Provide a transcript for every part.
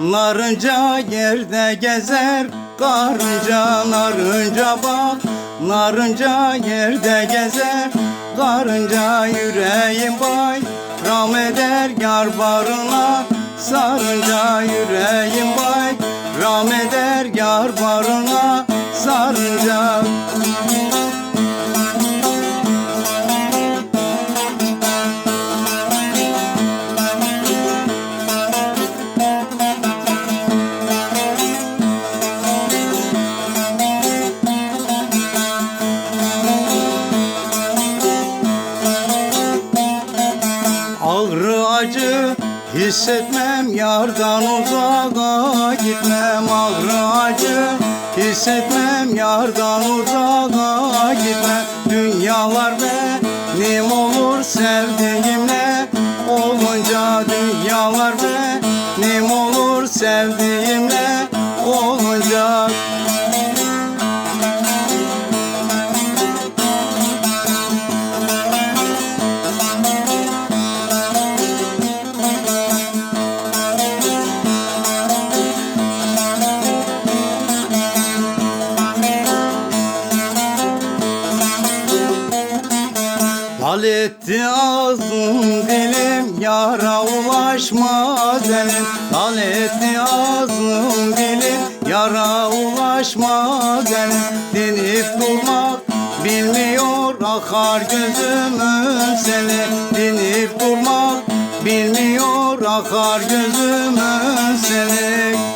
Narınca yerde gezer. Karınca narınca bak, narınca yerde gezer. Karınca yüreğim bay, ram eder yar barına. Sarınca yüreğim bay, ram eder yar barına hissetmem yardan uzağa gitmem Ağrı acı hissetmem yardan uzağa gitmem. Dünyalar benim olur sevdiğimle. Olunca Dünyalar benim olur sevdiğimle. Olunca Hal etti ağzım dilim yara ulaşmaz elim Hal etti ağzım dilim yara ulaşmaz elim Dinip durmak bilmiyor akar gözümün seni. Dinip durmak bilmiyor akar gözümün seni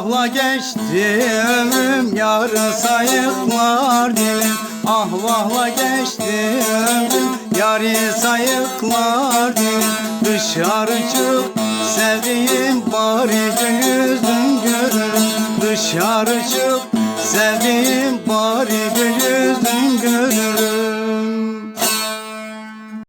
Ah vahla geçti ömrüm yarı sayıklar dilim Ah vahla geçti yarı sayıklar dilim Dışarı çık sevdiğim bari gün görürüm Dışarı çık sevdiğim bari gün görürüm